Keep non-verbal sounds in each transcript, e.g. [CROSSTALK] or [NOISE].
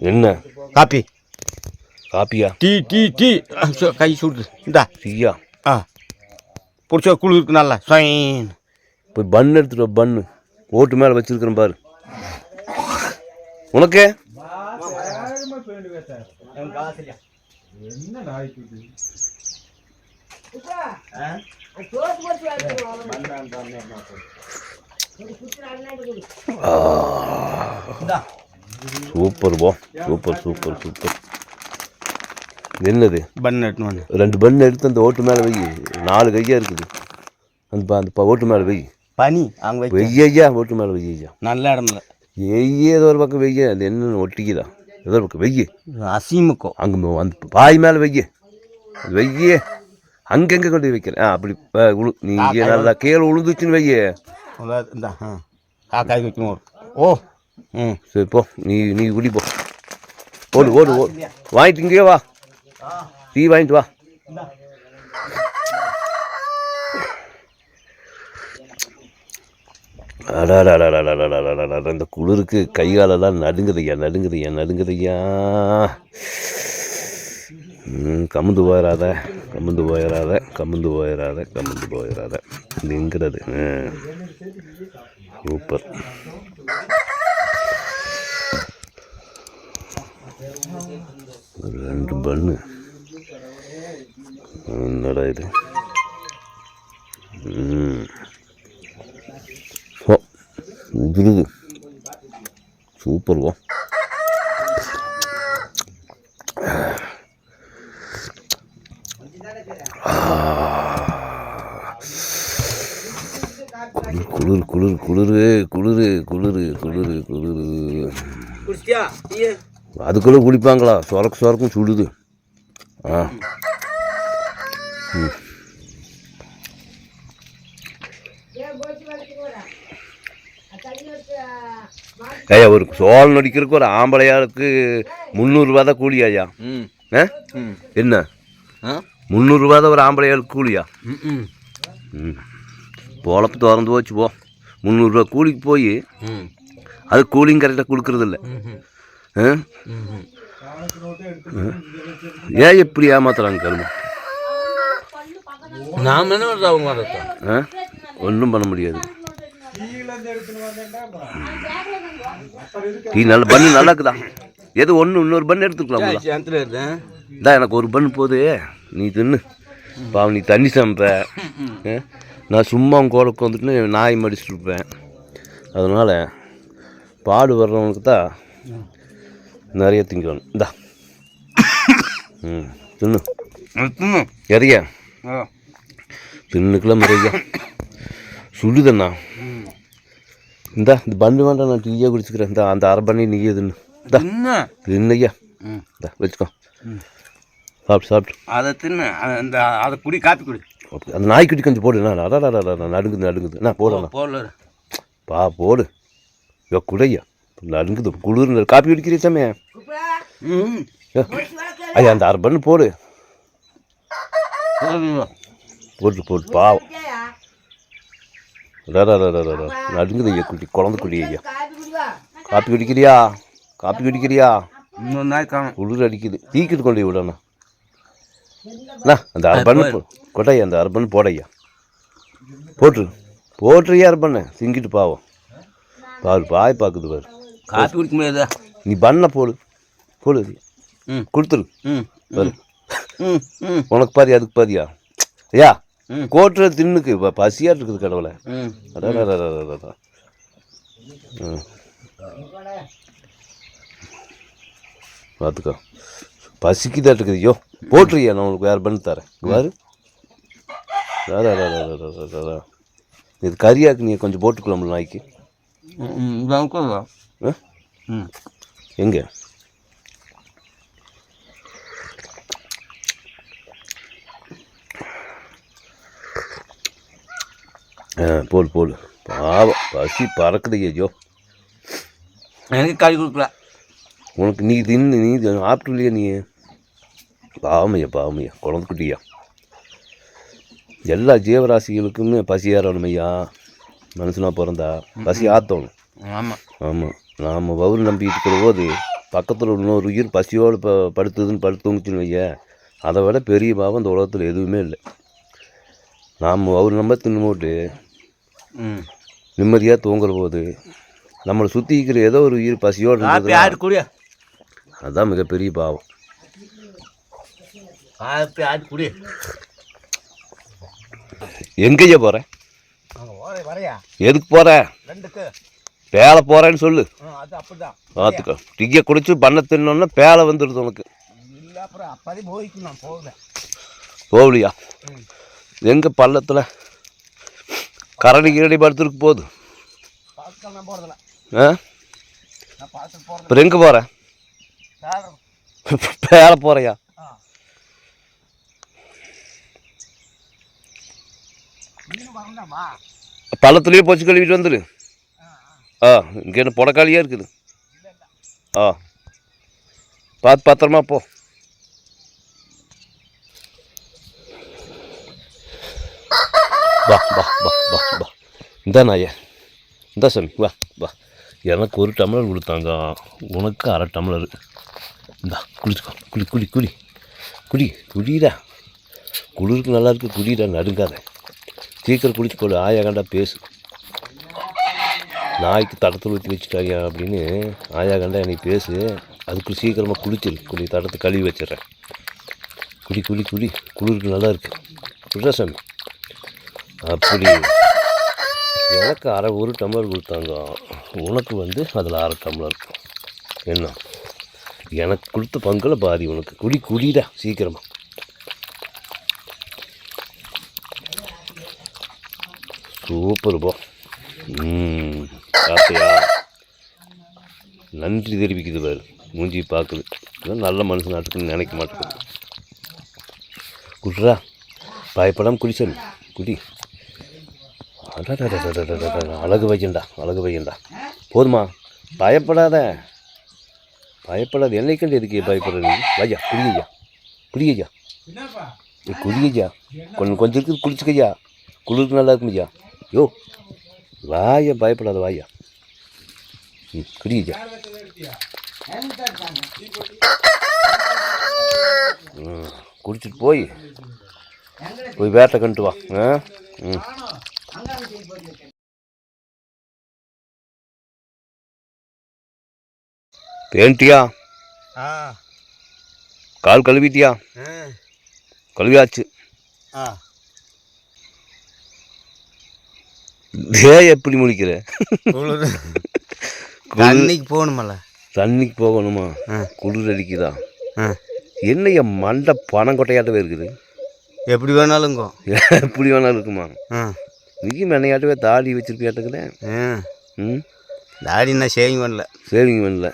என்ன? Coffee. காப்பியா? Tea tea tea. ஆ, சு- கை சுடுது. இந்தா. டீயா? ஆ. பிடிச்ச குழு இருக்கு நல்லா. சொயின். போய் பன் எடுத்துட்டு பன்னு ஓட்டு மேலே வச்சிருக்கிறேன் பாரு. உனக்கு? சூப்பர் போ. Super super super. என்னது? பண்ணு எடுத்துன்னு ரெண்டு பன் எடுத்து அந்த ஓட்டு மேலே வை. நாலு கையா இருக்குது. அந்த அந்த ஓட்டு மேலே வை. பனி அங்கே வெய்யா ஓட்டு மேலே வெய்யா நல்ல இடம் இல்லை வெய்ய ஏதோ ஒரு பக்கம் வெய்ய. அது என்ன ஒட்டிக்குதா? ஏதோ ஒரு பக்கம் வெய்ய. அசீமுக்கும் அங்கே அந்த பாய் மேலே வெய்ய. வெய்ய. அங்கங்கே கொண்டு வைக்கிறேன். ஆ அப்படி உழு நீ இங்கே நல்லா கீழே உழுந்துச்சுன்னு வெய்ய இந்த ஆ காய்க்கு வைக்கணும் ஓ ம் சரி போ. நீ நீ குடிப்போ ஓடு ஓடு ஓ. வாங்கிட்டு இங்கேயே வா. டீ வாங்கிட்டு வா. இந்த குளிருக்கு கைகாலெல்லாம் நடுங்குதையா நடுங்குதையா நடுங்குதையா கமுந்து போயிடாத கமுந்து போயிடாத கமுந்து போயிடாத கமுந்து போயிடாத நிங்கிறது சூப்பர் ரெண்டு பண்ணு. என்னடா இது? ம். ஓ சூப்பர் ஓ குளிர் குளிர் குளிர் குளிர் குளிர். அதுக்குள்ளே குடிப்பாங்களா? சொரக்கு சொரக்கும் சுடுது. ஆ. ம். ஐயா ஒரு சோழன் நடிக்கிறதுக்கு ஒரு ஆம்பளையாளுக்கு முந்நூறுரூவா தான் கூலி ஐயா? ம். ஆ? என்ன? முந்நூறுரூவா தான் ஒரு ஆம்பளையாளுக்கு கூலியா? ம் ம். ம். பொழப்பு திறந்து போச்சு போ. முந்நூறுரூவா கூலிக்கு போய் அது கூலியும் கரெக்டாக கொடுக்கறதில்ல. ஏன் எப்படி ஏமாத்துறாங்க கரும்பு நாம் என்ன அவங்க ஒன்றும் பண்ண முடியாது. டீ நல்ல பண்ணு நல்லா இருக்குதா எது ஒன்று இன்னொரு பண்ணு இருக்கேன் இந்தா எனக்கு ஒரு பண்ணு போது நீ தின்னு. பாவம் நீ தண்ணி சமைப்ப? நான் சும்மா கூட உட்காந்துட்டு நாய் மடிச்சுட்டு இருப்பேன் அதனால் பாடு வர்றவனுக்கு தான் நிறைய திங்கணும். இந்தா. ம் தின்னு. எதையா ஆ. தின்னுக்கலாம் முறையா. சுடுதண்ணா. இந்தா இந்த பண்ணு வேண்டாம் நான் டீயே குடிச்சுக்கிறேன். இந்த அந்த அரை பண்ணி நீயே தின்னு. இந்தா. தின்னையா. ம். இந்தா வச்சுக்கோ. சாப்பிட்டு சாப்பிட்டு அதை தின்னு. அந்த அதை குடி காப்பி குடி. அப்படி- அந்த நாய்க்குட்டி கொஞ்சம் போடு. நான் அடடா நடுங்குது நடுங்குது. நான் போடணும் போடல பா போடு. ஐயோ குடையா. நடுங்குது. குளிர் காப்பி குடிக்கிறீ சாமி ம். ஐயோ, அந்த அரை பண்ணு போடு. போட்டு போட்டு பாவம். நடுங்குது ஐயா குட்டி குழந்தை குட்டி ஐயா. காப்பி குடிக்கிறியா? காப்பி குடிக்கிறியா? இன்னொரு நாய் குளிர் அடிக்குது. தீக்கிட்டு கொண்டு விடணும். அண்ணா அந்த அரபண்ணு போ கொட்டையா அந்த அரபண்ணு போடையா? போட்டுரு. போட்டுறியா அரபண்ணு திங்கிட்டு பாவம். பாரு பாய் பார்க்குது பாரு. காப்பி குடிக்க முடியாதா? நீ பண்ண போடு. போடு ம். கொடுத்துரு. ம். பாரு. உனக்கு பாதி அதுக்கு பாதியா ஐயா. கோட்டுற தின்னுக்கு. இப்போ பசியாக இருக்குது கடவுளை. பார்த்துக்கோ பசிக்குதா இருக்குது ஐயோ ಪೋಟ್ರಿ ನಾನು ಯಾರು ಬಂತಾರೆ வேறு இது கறியாக்கு நீ கொஞ்சம் போட்டுக்கலாம் நாய்க்கு. எங்க? ஆ போடு போடு. பாவம் பசி பறக்குது ஐயோ எனக்கு காய் கொடுக்கல. உனக்கு நீ தின்னு நீ சாப்பிட்டுலையே நீ? பாவமையா பாவமையா குழந்தை குட்டியா எல்லா ஜீவராசிகளுக்குமே பசி ஏறணும் ஐயா மனுஷனாக பிறந்தா பசி ஆற்றணும் ஆமாம் ஆமாம் நாம் வவுறு நம்பி இருக்கிற போது பக்கத்தில் இன்னொரு உயிர் பசியோடு ப படுத்துதுன்னு படுத்து தூங்குச்சுன்னு வைய அதை விட பெரிய பாவம் இந்த உலகத்தில் எதுவுமே இல்லை. நாம் வவுறு நம்ப தின்னு நிம்மதியாக தூங்குற போது நம்மளை சுற்றி இருக்கிற ஏதோ ஒரு உயிர் பசியோடு அதுதான் மிகப்பெரிய பாவம். காப்பி ஆட்டு குடி. எங்கேயா போகிறேன் வரையா? எதுக்கு ரெண்டுக்கு. பேலை போகிறேன்னு சொல்லு. ஆ அது அப்படிதான். பார்த்துக்கோ. டீயை குடிச்சு பண்ண தின்னோன்னா பேலை வந்துடுது உனக்கு. இல்லை அப்புறம் அப்போதே போய்க்கு நான் போகல போகலையா? எங்கே பள்ளத்தில் கரடி கிரடி படுத்துருக்கு போகுது? ஆ? அப்புறம் எங்கே போகிற பேலை. [LAUGHS] போகிறையா பள்ளத்துலேயே போச்சு கழுவிட்டு வந்துடு ஆ இங்கே என்ன புடக்காளியாக இருக்குது. ஆ. பார்த்து பத்திரமா போ. வா வா வா வா வா. இந்தா நாயே. இந்தா சாமி வா வா. எனக்கு ஒரு டம்ளர் கொடுத்தாங்க. உனக்கு அரை டம்ளர். இந்தா குளிச்சுக்கோ. குளி குளி குளி. குடி குடிடா குளிருக்கு நல்லா இருக்கு. குடிடா நடுங்காத. சீக்கிரம் குளிச்சுக்கொள்ளு ஆயா கண்டா பேசு. நாய்க்கு தடத்தில் ஊற்றி வச்சுட்டாயா அப்படின்னு ஆயா கண்டா எனக்கு பேசு. அதுக்கு சீக்கிரமாக குளிச்சிரு. குளி தடத்தை கழுவி வச்சிடுறேன். குடி குடி குடி. குளிருக்கு நல்லா இருக்கு. குடிடா சாமி. அப்படி. எனக்கு அரை ஒரு டம்ளர் கொடுத்தாங்க. உனக்கு வந்து அதில் அரை டம்ளர். என்ன? எனக்கு கொடுத்த பங்கில் பாதி உனக்கு. குடி குடிடா சீக்கிரமாக சூப்பர் போ ம் பார்த்தியா நன்றி தெரிவிக்குது பாரு. மூஞ்சி பார்க்குது. நல்ல மனுஷன் நாட்டுக்குன்னு நினைக்க மாட்டேங்குது. குட்ரா பயப்படாமல் குடி சொல்லு. குடி. அழகு வையண்டா அழகு வையண்டா போதுமா பயப்படாத பயப்படாத என்னை கண்டு எதுக்கு பயப்படுறது வையா குடியா குடியா குடியா கொஞ்சம் கொஞ்சம் இருக்குது குளிச்சுக்கையா குளிருக்கு நல்லா இருக்குமையா யோ வாயா பயப்படாத வாயா ம் குடிக்கையா ம் குடிச்சிட்டு போய் போய் வேட்டை கண்டு வா. ஆ? ம். பேன்ட்டியா ஆ. கால் கழுவிட்டியா? கழுவியாச்சு. ஆ. ஏ எப்படி முடிக்கிற? குளிர் தண்ணிக்கு போகணுமல்ல தண்ணிக்கு போகணுமா. குளிர் அடிக்குதா? என்னைய மண்டை பணம் கொட்டையாட்டவே இருக்குது. எப்படி வேணாலுங்கோ. எப்படி வேணாலும் இருக்குமா? நீ மென்னையாட்டவே தாடி வச்சிருப்பியாட்டுக்குதே ஆ. ம்? தாடி நான் சேவிங் பண்ணல. சரிங்க பண்ணல.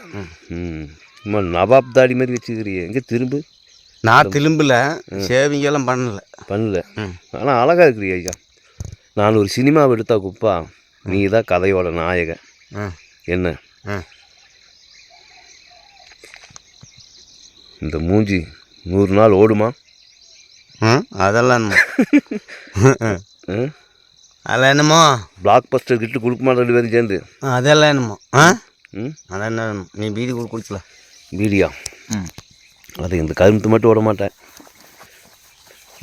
ம். சும்மா நவாப் தாடி மாதிரி வச்சுக்கிறியே. எங்கே திரும்ப? நான் திரும்பல. சேவிங் எல்லாம் பண்ணல. பண்ணல. ஆனால் அழகாக இருக்கிறியா ஐயா. நான் ஒரு சினிமாவை எடுத்தா குப்பா. நீ தான் கதையோட நாயகன் என்ன? இந்த மூஞ்சி நூறு நாள் ஓடுமா? அதெல்லாம்? [LAUGHS] அதெல்லாம் என்னமோ? பிளாக் பஸ்டர் கிட்ட கொடுக்குமா ரெண்டு பேரும் சேர்ந்து? அதெல்லாம் என்னமோ? ஆ? ம்? அதான் என்ன? நீ பீடி கூட குடிச்சல பீடியா ம். அது இந்த கரும்பு மட்டும் விட மாட்டேன்.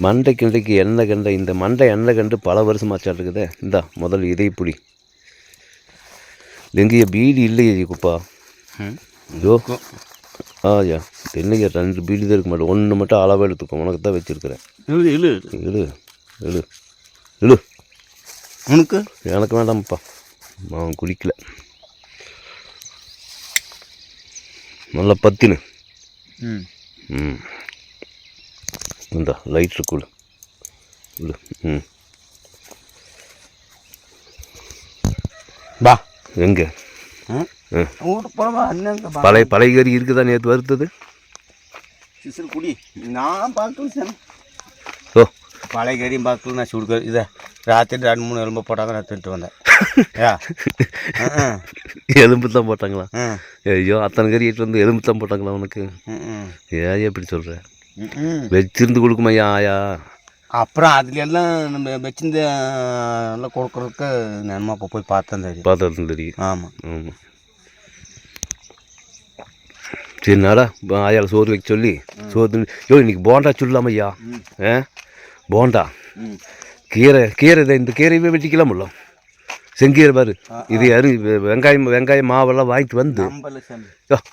மண்டை கிண்டைக்கு எண்ணெய் கண்டை இந்த மண்டை எண்ணெய் கண்டு பல வருஷம் ஆச்சாட்டுக்குதே இந்தா முதல்ல இதை பிடி. எங்கேயா பீடி இல்லையே குப்பா. ம் ஐயோ ஆயா தென்னையா ரெண்டு பீடி தான் இருக்க மாட்டேன் ஒன்று மட்டும் அளவாக எடுத்துக்கோ உனக்கு தான் வச்சுருக்கிறேன். இழு இழு. இழு இழு இழு. உனக்கு? எனக்கு வேண்டாம்ப்பா. அவன் குடிக்கல நல்லா பத்தினு. ம். ம். இந்த லைட் இருக்குள்ள உள்ள ம். பா. எங்கே? பழைய பழைய கறி இருக்குதா நேற்று வறுத்தது? சிசில் குடி. நான் பார்க்கல ஓ. பழைய கறியும் பார்க்கல நான் சுடுக்க இதை ராத்திரி ரெண்டு மூணு எலும்பு போட்டாங்க நான் தின்ட்டு வந்தேன். எலும்பு தான் போட்டாங்களா? ஐயோ அத்தனை கறி எடுத்து வந்து எலும்பு தான் போட்டாங்களா உனக்கு? ஏன் எப்படி சொல்கிற ம் ம் வச்சிருந்து கொடுக்குமையா ஆயா அப்புறம் அதுல எல்லாம் நம்ம வச்சிருந்த எல்லாம் கொடுக்குறதுக்கு நம்ம அப்போ போய் பார்த்தேன் தெரியும். பார்த்தது தெரியும். ஆமாம் ஆமாம் சரி நாடா ஆயால சோறு வைக்க சொல்லி சோறு யோ இன்னைக்கு போண்டா சொல்லலாமா ஐயா. ஆ? போண்டா? கீரை கீரை இதை இந்த கீரையவே வெட்டிக்கலாமல்ல செங்கீரை பாரு. இது யாரு? வெ- வெங்காயம் வெங்காயம் மாவெல்லாம் வாங்கிட்டு வந்து.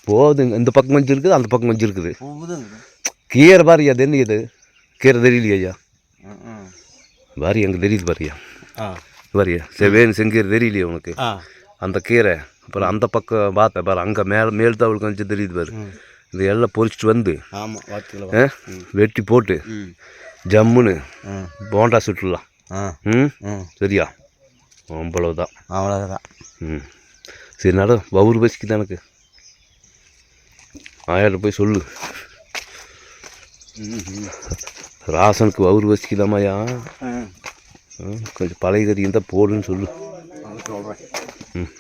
போதுங்க. இந்த பக்கம் கொஞ்சம் இருக்குது அந்த பக்கம் கொஞ்சம் இருக்குது. கீரை பாரு அது என்ன இது. கீரை தெரியலையா ஐயா. பாரு எங்க தெரியுது பாரியா ஆ. பாரியா செவேன் செங்கீரை தெரியலையா உனக்கு. அந்த கீரை அப்புறம் அந்த பக்கம் பார்த்தேன் பாரு அங்கே மேலே மேல் தவள் கொஞ்சம் தெரியுது பாரு. இது எல்லாம் பொரிச்சிட்டு வந்து வெட்டி போட்டு ஜம்முன்னு போண்டா சுட்டுலாம் ம்? சரியா? அவ்வளவுதான். அவ்வளோதான் ம். சரி நட வவுறு பசிக்குது எனக்கு. ஆயாட்ட போய் சொல்லு. ராசனுக்கு வவுறு ம், கொஞ்சம் பழைய கறி இருந்தால் போடுன்னு சொல்லு. சொல்கிறேன் ம்.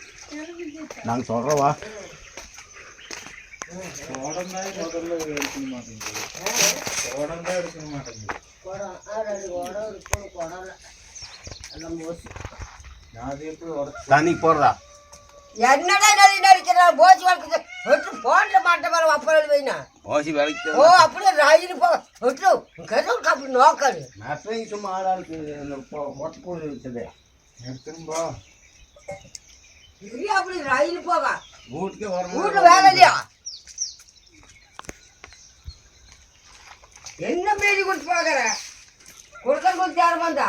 நாங்கள் சொல்கிறவா தண்ணி போடுறா. என்னடா நடி நடிக்கிறா போச்சு வளர்க்குது போன்ல மாட்ட மேல அப்பறம் வைனா ஓசி வேலைக்கு ஓ அப்படியே ரயில் போ விட்டு கதவுக்கு அப்படி நோக்காது நட்டையும் சும்மா ஆளாளுக்கு மொட்டை இது அப்படி வீட்டுக்கே வர வேலை இல்லையா என்ன மீறி கொடுத்து பாக்குற கொடுக்க கொடுத்து யாரும் வந்தா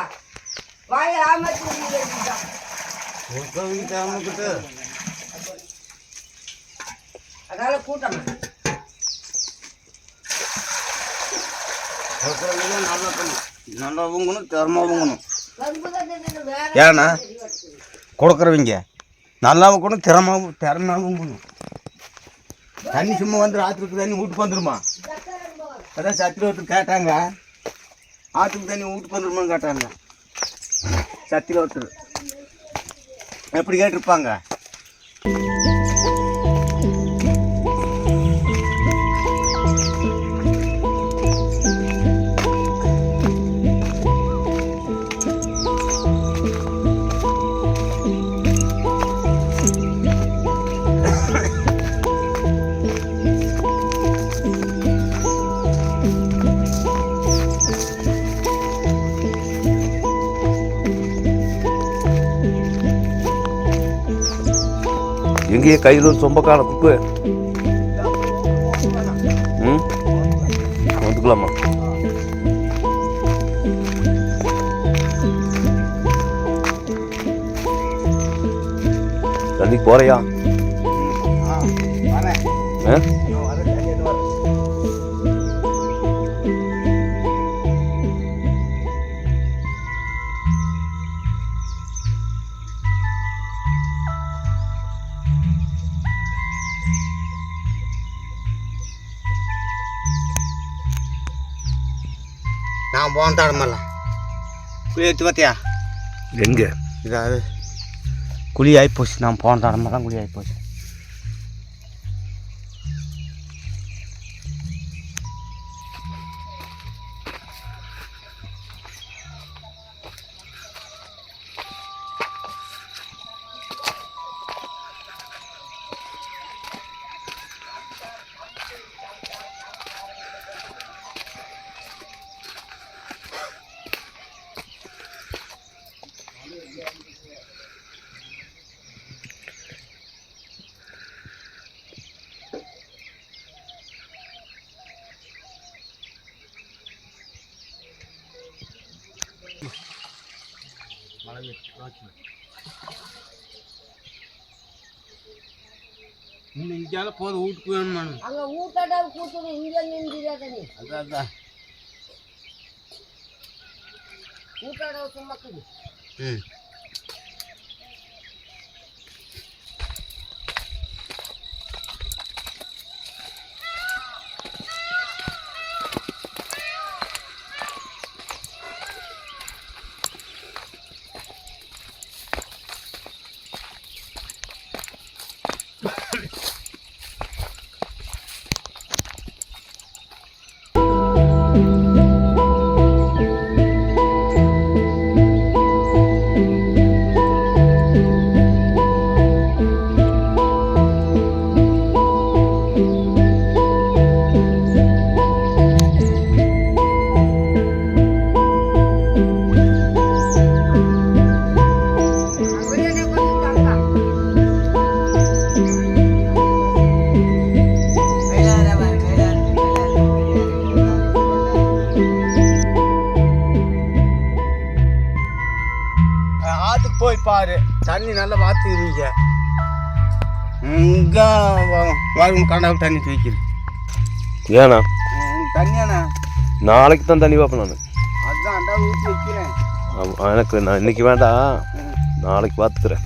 வாய ஆமாச்சு வீட்டு அதனால கூட்டம் நல்லா ஊங்கணும் திறமா ஊங்கணும். ஏன்னா கொடுக்குறவங்க நல்லா ஊங்கணும் திறமாவும் திறமா ஊங்கணும். தண்ணி சும்மா வந்து ஆற்றுக்கு தண்ணி வீட்டுக்கு வந்துருமா? அதான் சத்திர ஒருத்தர் கேட்டாங்க. ஆற்றுக்கு தண்ணி வீட்டுக்கு வந்துருமான்னு கேட்டாங்க. சத்திர ஒருத்தர் எப்படி கேட்டிருப்பாங்க? எங்கேயே கையில் சொம்பக்கான குப்பு. ம்? வந்துக்கலாமா? தண்ணி போறையா? ஆ? நான் போன தடமல்ல குழி எடுத்து பார்த்தியா? எங்க? இதாவது குழி ஆகிப்போச்சு நான் போன தடமெல்லாம் குழி ஆகிப்போச்சு இன்னும் இங்கேயால போதும் வீட்டுக்கு வேணும் அங்க ஊட்டாடா கூத்துது இங்க நின்றுதா தண்ணி அதான் அதான் ஊட்டாடா சும்மா பாரு. தண்ணி நல்லா பார்த்துக்கிறீங்க இங்கே வரும் கண்டாவு தண்ணி தூக்கிடு ஏண்ணா தண்ணியாண்ணா நாளைக்கு தான் தண்ணி பார்ப்பேன் நான். அதுதான் அண்டா ஊற்றி வைக்கிறேன். எனக்கு நான் இன்னைக்கு வேண்டாம். நாளைக்கு பார்த்துக்கிறேன்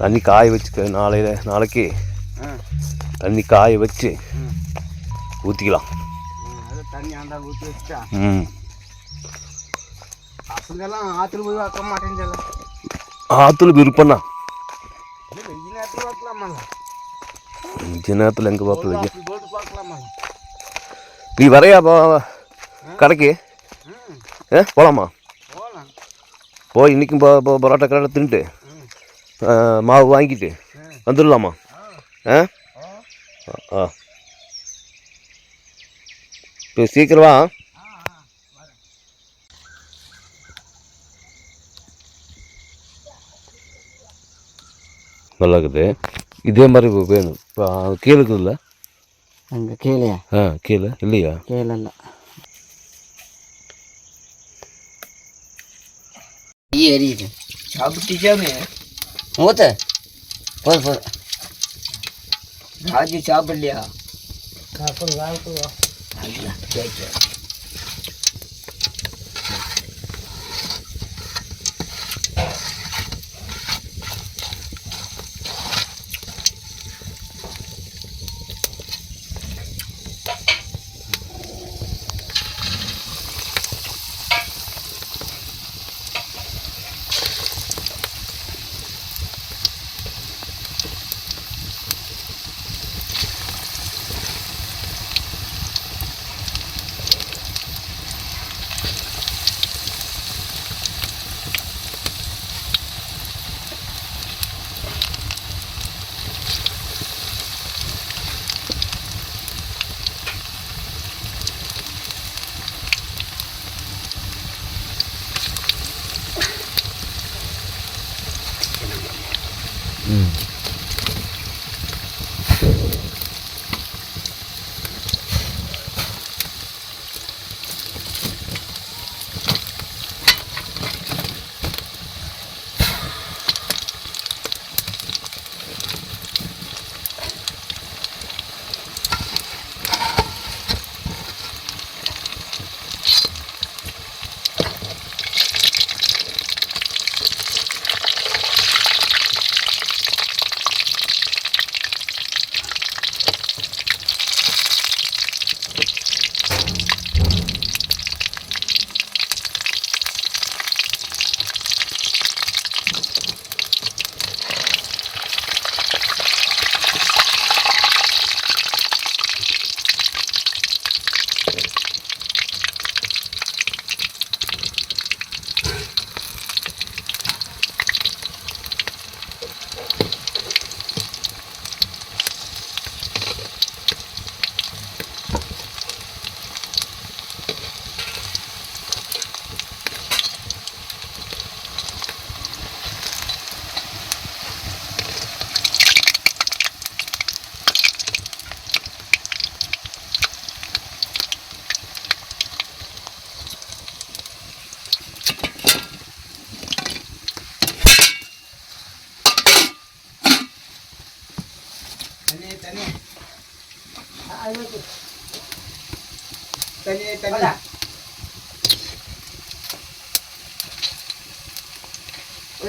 தண்ணி காய வச்சுக்க நாளையில நாளைக்கு தண்ணி காய வச்சு. ஊற்றிக்கலாம் தண்ணி ஆண்டா ஊற்றி வச்சா. ம். அப்படிங்கெல்லாம் ஆற்றுல போய் வைக்க மாட்டேங்கல ஆற்றுல விருப்பம்னா வெயில் நேரத்தில் வைக்கலாமாங்க இந்த நேரத்தில் எங்கே பார்ப்ப வைக்க அப்படி போட்டு பார்க்கலாமா நீ வரையா போ கடைக்கு? ஏ போகலாமா போய் இன்றைக்கும் பரோட்டா கடை தின்ட்டு மாவு வாங்கிட்டு வந்துடலாமா? ஆ. ஆ? இப்போ சீக்கிரம் வா நல்லா இருக்குது இதே மாதிரி வேணும். இப்போ கீழே இருக்குதுல்ல? அங்கே கீழே ஆ கீழே. இல்லையா? கீழே இல்லை எரியுது. சாப்பிட்டுச்சாமே மூத்த போது போது. ராஜு சாப்பிடலையா? தண்ணி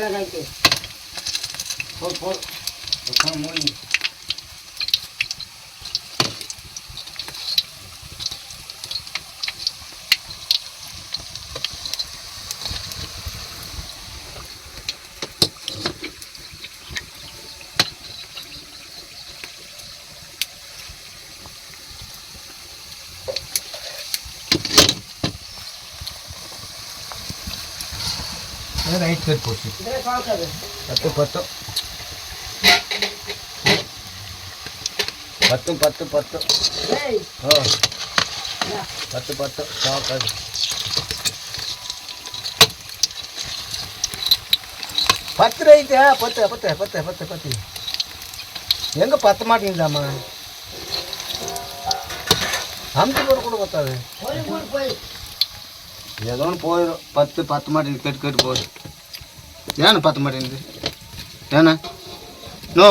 உள்ள போடு போடு உட்காந்து மூடி ரைட் சைட் போச்சு பத்து ಪತ್ತು ಪತ್ತು பத்து ಪತ್ತು ஓ பத்து பத்து. சாப்பாடு பத்து. ரைட்டு பத்து பத்து பத்து பத்து பத்து. எங்கே பத்த மாட்டேங்குதாம்மா அமுத்து போட கூட பத்தாது. போய். ஏதோ ஒன்று போயிடும் பத்து பத்து மாட்டேங்குது கேட்டு கேட்டு போகுது. ஏன்னு பத்து மாட்டேங்குது ஏண்ணா நோ.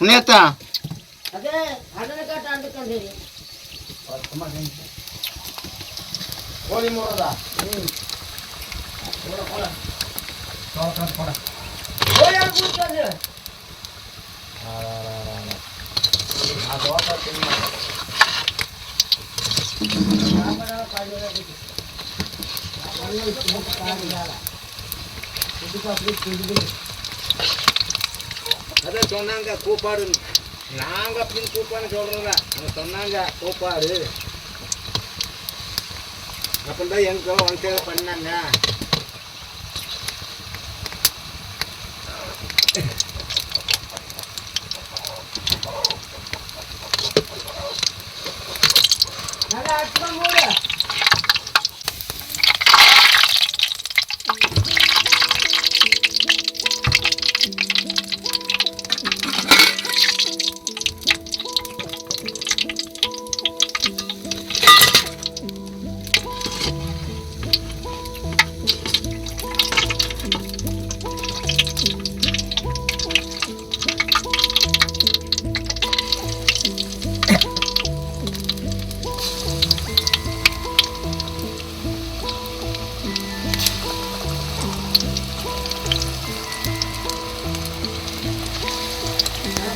உன்னையத்தா? அதே அதனை கேட்டு அண்டுக்கண்டு பத்து மாட்டேங்குது கோழி மூடதா கோயில் கூட்டு அதான் சொன்னாங்க கூப்பாடு நாங்க அப்படின்னு கூப்பாடுன்னு சொல்றோம்ல. அவங்க சொன்னாங்க கூப்பாடு. அப்படிதான் எங்களுக்கெல்லாம் தேவை பண்ணாங்க.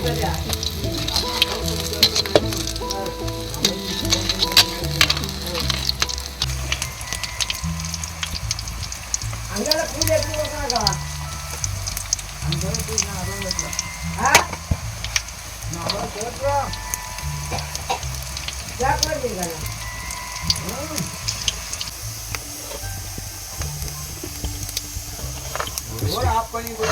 சரியா அங்கெல்லாம் பூஜை எப்படி கொடுக்குறாங்க ஆ கேட்கல ஆஃப் பண்ணி கூட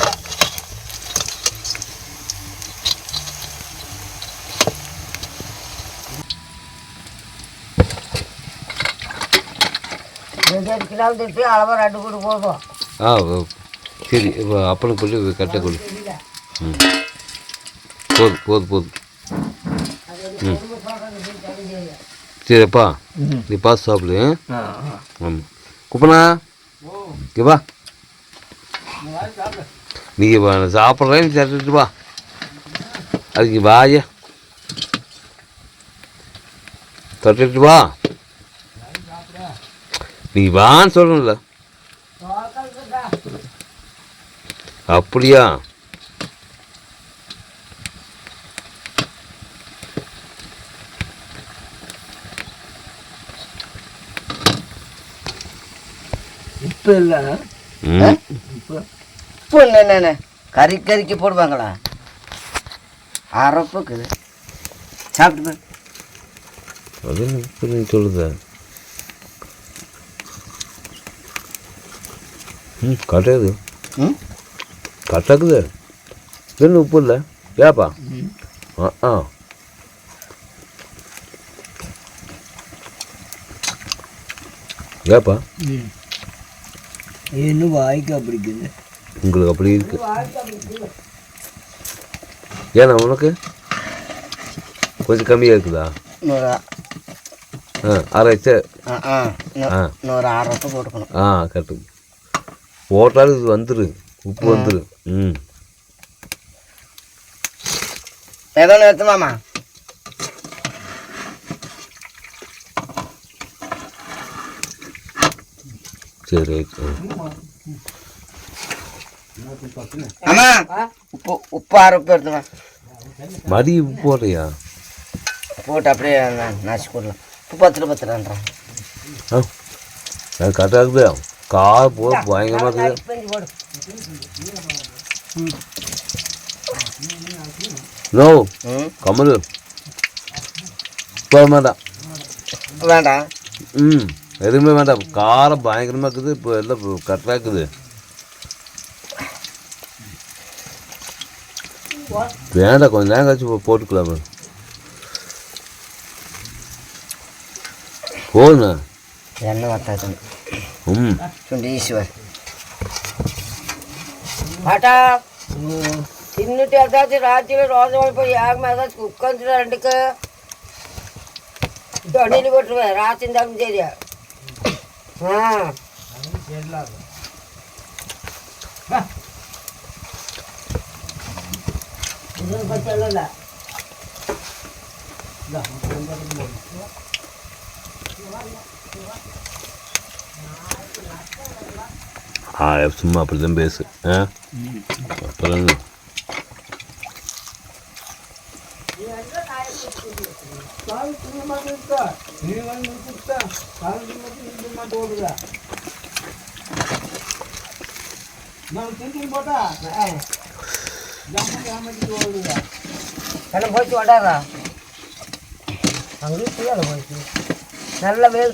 ரெண்டு கிலோ திட்டு அளவாக ரெண்டு கூட போதும். ஆ. சரி இப்போ அப்பனுக்கு சொல்லி கரெக்டாக கொடு. ம். போதும் போதும் போதும். ம். சரிப்பா நீ பார்த்து சாப்பிடு ஆமாம் குப்பனா? இங்கே வா. நீங்கள் சாப்பிட்றேன் சாப்பிட்டுட்டு வா. அதுக்கு வாயா. தொட்டுட்டு வா. நீ வான்னு சொல்லணும்ல அப்படியா? இப்போ இல்லை. ம். இப்போ என்னென்ன கறி கறிக்கு போடுவாங்களா? அரப்புக்கு சாப்பிட்டு. அது என்ன சொல்லுத? ம் கட்டாது. ம்? கட்டாக்குது. என்ன உப்பு இல்லை? ஏப்பா ஆ ஆ. ஏப்பா இன்னும் வாய்க்கா பிடிக்குது? உங்களுக்கு அப்படி இருக்கு. ஏண்ணா உனக்கு? கொஞ்சம் கம்மியாக இருக்குதா? ஆ அரை சரி ஆ அரப்பு போட்டுக்கணும். ஆ கரெக்டு. போட்டாலும் இது வந்துரு. உப்பு வந்துரு. ம். ஏதோ நிறுத்துமாமா சரி ரைட் அம்மா உப்பு உப்பு அரை உப்பு எடுத்துமா மடி போடுறியா? போட்டு அப்படியே நாச்சு போடலாம் உப்பு பத்து ரூபா பத்து ரூபான்றான் ஆ அது கரெக்டாக இருக்குது. கார் போட. பயங்கரமாக இருக்குது நோ கமல். போக மாட்டான் வேண்டாம். ம் எதுவுமே வேண்டாம். காரம் பயங்கரமாக இருக்குது. இப்போ எல்லாம் கரெக்டாக இருக்குது. வேண்டாம் கொஞ்ச நேரம் கழிச்சு போ- போட்டுக்கலாம் பாரு. போதுண்ணா எண்ணெய் வத்தாது ம் சுண்டி ஈஸ்வர் పాటా తిన్నుటి అదాచి రాత్రి రోజు అయిపోయి యాగ మీద కుక్కంతి రెండుకు దొండీలు కొట్టువే రాత్రి மூணு பச்சை இல்லைல்ல ஆ சும்மா அப்படி தான் பேசு. ஆ? அப்புறம் போட்டா எல்லாம் போச்சு வடாதா அங்கேயும் போய் போச்சு நல்ல வேல்